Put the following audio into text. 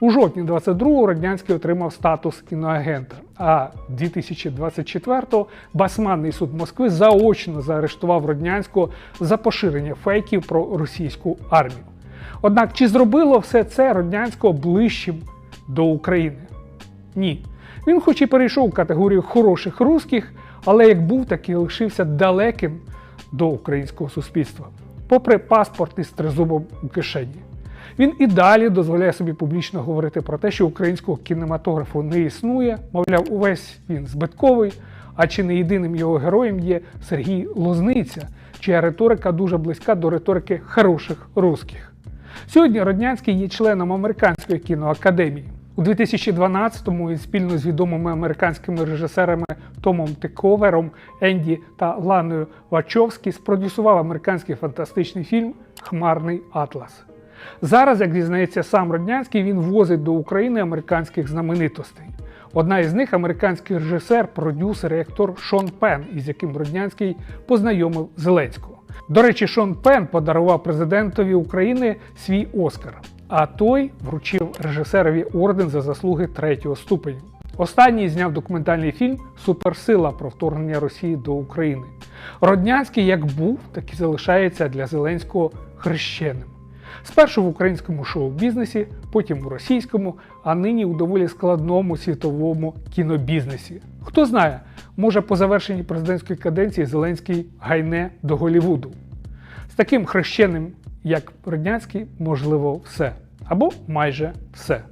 У жовтні 22-го Роднянський отримав статус іноагента, а 2024-го Басманний суд Москви заочно заарештував Роднянського за поширення фейків про російську армію. Однак чи зробило все це Роднянського ближчим до України? Ні. Він хоч і перейшов у категорію хороших русських, але як був, так і лишився далеким до українського суспільства, попри паспорт із тризубом у кишені. Він і далі дозволяє собі публічно говорити про те, що українського кінематографу не існує. Мовляв, увесь він збитковий, а чи не єдиним його героєм є Сергій Лозниця, чия риторика дуже близька до риторики хороших русських. Сьогодні Роднянський є членом американської кіноакадемії. У 2012-му він спільно з відомими американськими режисерами Томом Тиковером, Енді та Ланою Вачовські спродюсував американський фантастичний фільм Хмарний Атлас. Зараз, як дізнається сам Роднянський, він возить до України американських знаменитостей. Одна із них американський режисер, продюсер і актор Шон Пен, із яким Роднянський познайомив Зеленського. До речі, Шон Пен подарував президентові України свій Оскар, а той вручив режисерові орден за заслуги третього ступеню. Останній зняв документальний фільм Суперсила про вторгнення Росії до України. Роднянський як був, так і залишається для Зеленського хрещеним. Спершу в українському шоу-бізнесі, потім у російському, а нині у доволі складному світовому кінобізнесі. Хто знає, може по завершенні президентської каденції Зеленський гайне до Голівуду. З таким хрещеним, як Роднянський, можливо, все або майже все.